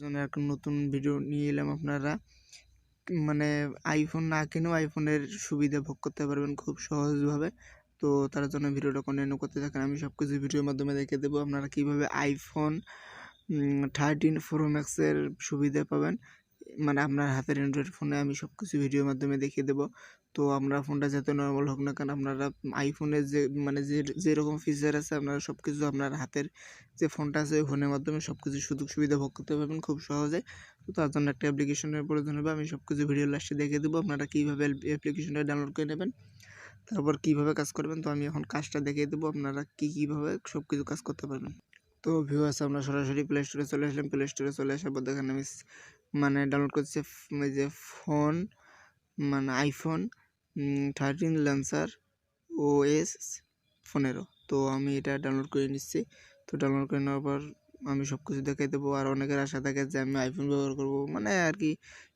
জন্য একটা নতুন ভিডিও নিয়ে এলাম আপনারা। মানে আইফোন না কিনেও আইফোনের সুবিধা ভোগ করতে পারবেন খুব সহজভাবে। তো তার জন্য ভিডিওটা কন্টিনিউ করতে থাকেন। আমি সব কিছু ভিডিওর মাধ্যমে দেখে দেবো। আপনারা কীভাবে আইফোন থার্টিন প্রো ম্যাক্সের সুবিধা পাবেন। মানে আপনার হাতের অ্যান্ড্রয়েড ফোনে আমি সব কিছু ভিডিওর মাধ্যমে দেখিয়ে দেবো। তো আমরা ফোনটা যাতে নর্মাল হোক না কেন, আপনারা আইফোনের যে মানে যে, যেরকম ফিচার আছে, আপনারা সব কিছু আপনার হাতের যে ফোনটা আছে, ওই ফোনের মাধ্যমে সব কিছু সুযোগ সুবিধা ভোগ করতে পারবেন খুব সহজে। তো তার জন্য একটা অ্যাপ্লিকেশনের প্রয়োজন হবে, আমি সব কিছু ভিডিও লাস্টে দেখিয়ে দেবো, আপনারা কীভাবে অ্যাপ্লিকেশনটা ডাউনলোড করে নেবেন, তারপর কীভাবে কাজ করবেন, তো আমি এখন কাজটা দেখিয়ে দেবো, আপনারা কী, কীভাবে সব কিছু কাজ করতে পারবেন। তো ভিউ আছে আমরা সরাসরি প্লে স্টোরে চলে আসলাম প্লে স্টোরে চলে আসার পর দেখেন আমি মানে ডাউনলোড করছি যে ফোন মানে আইফোন থার্টিন ল্যান্সার ও এস পনেরো। তো আমি এটা ডাউনলোড করে নিচ্ছি। তো ডাউনলোড করে নেওয়ার পর আমি সব কিছু দেখাই দেবো। আর অনেকের আশা থাকে যে আমি আইফোন ব্যবহার করব। মানে আর কি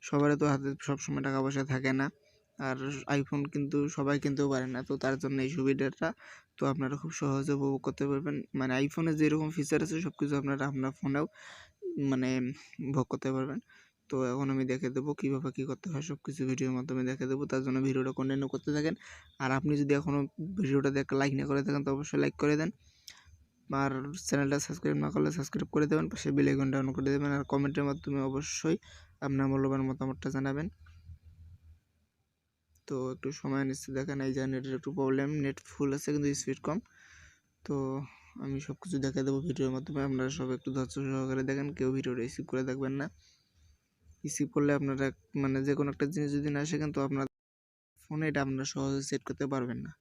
সবার তো হাতে সবসময় টাকা পয়সা থাকে না। আর আইফোন কিন্তু সবাই কিনতেও পারে না। তো তার জন্য এই সুবিধাটা তো আপনারা খুব সহজে উপভোগ করতে পারবেন। মানে আইফোনে যেরকম ফিচার আছে সব কিছু আপনারা আপনার ফোনেও মানে ভোগ করতে পারবেন। তো এখন আমি দেখে দেবো কীভাবে কী করতে হয় সব কিছু ভিডিওর মাধ্যমে দেখে দেবো। তার জন্য ভিডিওটা কন্টিনিউ করতে থাকেন। আর আপনি যদি এখনও ভিডিওটা দেখে লাইক না করে থাকেন, তো অবশ্যই লাইক করে দেন। আর চ্যানেলটা সাবস্ক্রাইব না করলে সাবস্ক্রাইব করে দেবেন, পাশে বেল আইকনটা অন করে দেবেন। আর কমেন্টের মাধ্যমে অবশ্যই আপনার মূল্যবান মতামতটা জানাবেন। তো একটু সময় নিচ্ছে, দেখেন এই যে নেটের একটু প্রবলেম নেট ফুল আছে কিন্তু স্পিড কম। তো আমি সব কিছু দেখে দেবো ভিডিওর মাধ্যমে। আপনারা সব একটু ধৈর্য সহকারে দেখেন, কেউ ভিডিওটা রিসিভ করে দেখবেন না। রিসিভ করলে আপনারা মানে যে কোনো একটা জিনিস যদি না আসে কিন্তু আপনার ফোনে এটা আপনারা সহজে সেট করতে পারবেন না।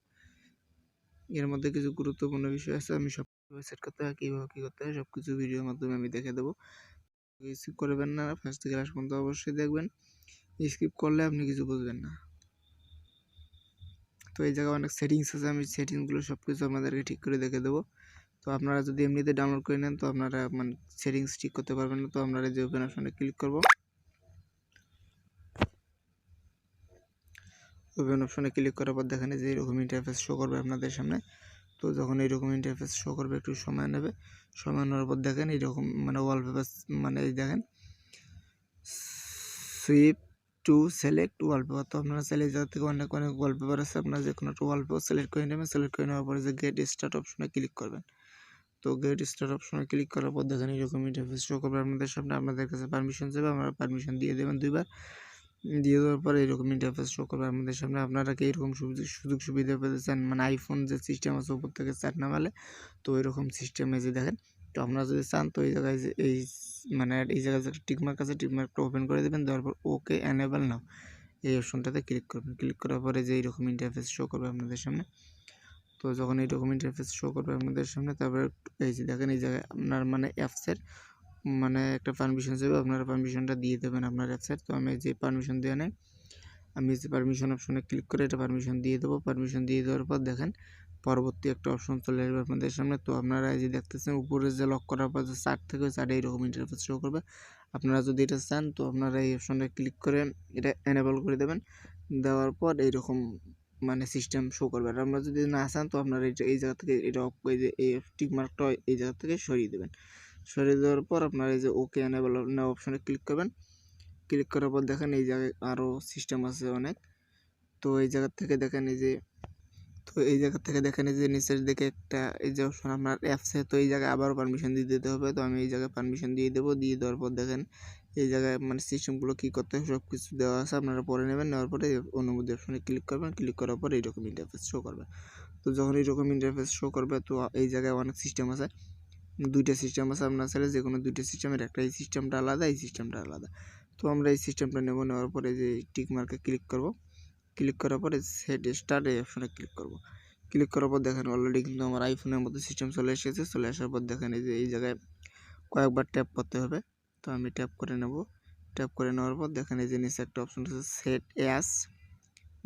এর মধ্যে কিছু গুরুত্বপূর্ণ বিষয় আছে, আমি সব সেট করতে হয়, কীভাবে কী করতে হয় সব কিছু ভিডিওর মাধ্যমে আমি দেখে দেবো। স্কিপ করবেন না ফার্স্ট থেকে লাস্ট পর্যন্ত অবশ্যই দেখবেন। স্কিপ করলে আপনি কিছু বুঝবেন না। তো এই জায়গায় অনেক সেটিংস আছে, আমি সেটিংসগুলো সব কিছু আপনাদেরকে ঠিক করে দেখে দেবো। তো আপনারা যদি এমনিতে ডাউনলোড করে নেন, তো আপনারা মানে সেটিংস ঠিক করতে পারবেন না, তো আপনারা যে ওপেন অপশনে ক্লিক করব। ওপেন অপশনে ক্লিক করার পর দেখেন যে এরকম ইন্টারফেস শো করবে আপনাদের সামনে। তো যখন এইরকম ইন্টারফেস শো করবে, একটু সময় নেবে। সময় নেওয়ার পর দেখেন এইরকম মানে ওয়ালপেপার মানে এই দেখেন সুইপ টু সিলেক্ট ওয়ালপেপার তো আপনারা চাইলে যার থেকে অনেক অনেক ওয়ালপেপার আছে। আপনারা যে কোনো একটা ওয়ালপেপার সিলেক্ট করে নেবেন। সিলেক্ট করে নেওয়ার পরে যে গেট স্টার্ট অপশনে ক্লিক করবেন। তো গেট স্টার্ট অপশনে ক্লিক করার পর দেখেন এরকম ইন্টারফেস শো করবে আপনাদের সামনে। আপনাদের কাছে পারমিশন যাবে আপনারা পারমিশন দিয়ে দেবেন দুইবার। দিয়ে দেওয়ার পরে এরকম ইন্টারফেস শো করবে আমাদের সামনে। আপনারা কি এরকম সুযোগ সুবিধা পেতে চান মানে আইফোন যে সিস্টেম আছে উপর থেকে চার নামালে, তো এরকম সিস্টেম যে দেখেন, তো আপনারা যদি চান, তো এই জায়গায় যে এই মানে এই জায়গায় যে টিকমার্ক আছে টিকমার্কটা ওপেন করে দেবেন, দেওয়ার পর ওকে অ্যানেবল নাও এই অপশনটাতে ক্লিক করবেন। ক্লিক করার পরে যে এইরকম ইন্টারফেস শো করবে আপনাদের সামনে, তো যখন এইরকম ইন্টারফেস শো করবে আপনাদের সামনে, তারপরে এই যে দেখেন, এই জায়গায় আপনার মানে অ্যাপসের মানে একটা পারমিশন চাইবে, আপনারা পারমিশনটা দিয়ে দেবেন আপনার অ্যাপসের তো আমি যে পারমিশন দেওয়া নেই, আমি যে পারমিশন অপশনে ক্লিক করে এটা পারমিশন দিয়ে দেবো। পারমিশন দিয়ে দেওয়ার পর দেখেন, পরবর্তী একটা অপশন চলে আসবে আপনাদের সামনে। তো আপনারা এই যে দেখতেছেন, উপরে যে লক করার পর যে চার থেকে চারে এইরকম ইন্টারফেস শো করবে। আপনারা যদি এটা চান, তো আপনারা এই অপশনটা ক্লিক করে এটা এনেবল করে দেবেন। দেওয়ার পর এইরকম মানে সিস্টেম শো করবে। আর আমরা যদি না চান, তো আপনারা এই জায়গা থেকে এটা অফ করে যে এই টিক মার্কটা এই জায়গা থেকে সরিয়ে দেবেন। সরিয়ে দেওয়ার পর আপনার এই যে ওকে এনেবল নেওয়া অপশানে ক্লিক করবেন। ক্লিক করার পর দেখেন এই জায়গায় আরও সিস্টেম আছে অনেক। তো এই জায়গা থেকে দেখেন এই যে, তো এই জায়গা থেকে দেখেন এই যে নিচের দিকে একটা এই যে অপশন আপনার অ্যাপসে তো এই জায়গায় আবারও পারমিশন দিয়ে দিতে হবে। তো আমি এই জায়গায় পারমিশন দিয়ে দেবো। দিয়ে দেওয়ার পর দেখেন এই জায়গায় মানে সিস্টেমগুলো কী করতে হবে সব কিছু দেওয়া আছে। আপনারা পরে নেবেন, নেওয়ার পরে অনুমতি অপশনে ক্লিক করবেন। ক্লিক করার পর এইরকম ইন্টারফেস শো করবে। তো যখন এইরকম ইন্টারফেস শো করবে, তো এই জায়গায় অনেক সিস্টেম আছে। দুইটা সিস্টেম আছে, আপনার ছেলে যে কোনো দুইটা সিস্টেমের একটা এই সিস্টেমটা আলাদা, এই সিস্টেমটা আলাদা। তো আমরা এই সিস্টেমটা নেব, নেওয়ার পরে যে টিক মার্কে ক্লিক করব। ক্লিক করার পরে সেট স্টার্ট এই অপশনে ক্লিক করব। ক্লিক করার পর দেখেন অলরেডি কিন্তু আমার আইফোনের মতো সিস্টেম চলে এসেছে, চলে আসার পর দেখেন এই যে, এই জায়গায় কয়েকবার ট্যাপ করতে হবে। তো আমি ট্যাপ করে নেব। ট্যাপ করে নেওয়ার পর দেখেন এই যে একটা অপশন আছে সেট অ্যাস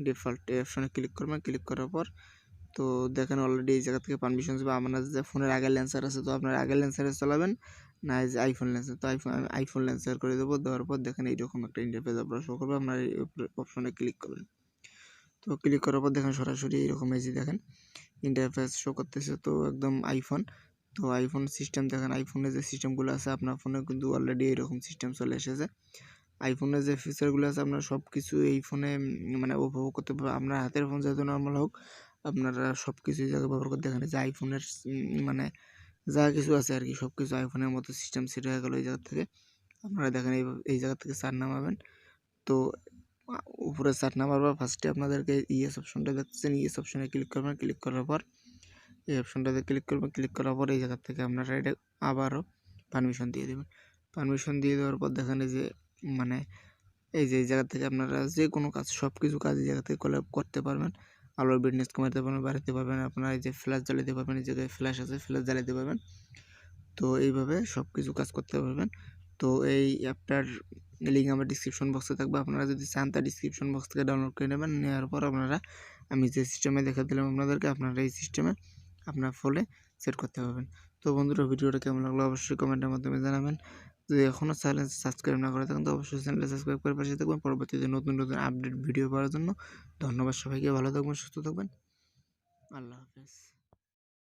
ডিফল্ট এই অপশনে ক্লিক করবেন ক্লিক করার পর তো দেখেন অলরেডি এই জায়গা থেকে পারমিশন যাবে আপনার যে ফোনের আগের লেন্সার আছে, তো আপনার আগের লেন্সারে চালাবেন, না যে আইফোন লেন্সার তো আইফোন আমি আইফোন লেন্সার করে দেবো, দেওয়ার পর দেখেন এইরকম একটা ইন্টারফেস আপনার শো করবে, আপনার এই অপশনে ক্লিক করবেন। তো ক্লিক করার পর দেখেন সরাসরি এইরকম এই যে দেখেন ইন্টারফেস শো করতেছে, তো একদম আইফোন তো আইফোন সিস্টেম দেখেন আইফোনের যে সিস্টেমগুলো আছে, আপনার ফোনে কিন্তু অলরেডি এরকম সিস্টেম চলে এসেছে। আইফোনের যে ফিচারগুলো আছে, আপনার সব কিছু এই ফোনে মানে উপভোগ করতে পারবেন। আপনার হাতের ফোন যত নর্মাল হোক আপনারা সব কিছু এই জায়গায় ব্যবহার করতে দেখেন যে আইফোনের মানে যা কিছু আছে আর কি সব কিছু আইফোনের মতো সিস্টেম সেট হয়ে গেলো এই জায়গা থেকে। আপনারা দেখেন এই এই জায়গা থেকে সার নামাবেন। তো, উপরে সার নামার পর ফার্স্টে আপনাদেরকে ইএস অপশনটা দেখতেছেন। ইএস অপশনে ক্লিক করবেন। ক্লিক করার পর, এই অপশনটাতে ক্লিক করবেন। ক্লিক করার পর এই জায়গা থেকে আপনারা এটা আবারও পারমিশন দিয়ে দেবেন। পারমিশন দিয়ে দেওয়ার পর দেখেন যে মানে এই যে, এই জায়গা থেকে আপনারা যে কোনো কাজ সব কিছু কাজ এই জায়গা থেকে করতে পারবেন। আলোর ব্রাইটনেস কমাতে পারবেন বাড়াতে পারবেন, আপনারা এই যে ফ্ল্যাশ জ্বালাতে পারবেন, এই ফ্ল্যাশ আছে ফ্ল্যাশ জ্বালাতে পারবেন। তো এইভাবে সব কিছু কাজ করতে পারবেন। তো এই অ্যাপটার লিঙ্ক আমার ডিসক্রিপশন বক্সে থাকবে। আপনারা যদি চান তা ডিসক্রিপশন বক্স থেকে ডাউনলোড করে নেবেন, নেওয়ার পর আপনারা, আমি যে সিস্টেমে দেখা দিলাম আপনাদেরকে, আপনারা এই সিস্টেমে আপনার ফোনে সেট করতে পারবেন। তো বন্ধুরা, ভিডিওটা কেমন লাগল অবশ্যই কমেন্টের মাধ্যমে জানাবেন। যদি এখনও চ্যানেল সাবস্ক্রাইব না করে থাকেন তো অবশ্যই চ্যানেলটা সাবস্ক্রাইব করে পাশে থাকবেন। পরবর্তীতে নতুন নতুন আপডেট ভিডিও পাওয়ার জন্য ধন্যবাদ সবাইকে। ভালো থাকবেন, সুস্থ থাকবেন। আল্লাহ হাফেজ।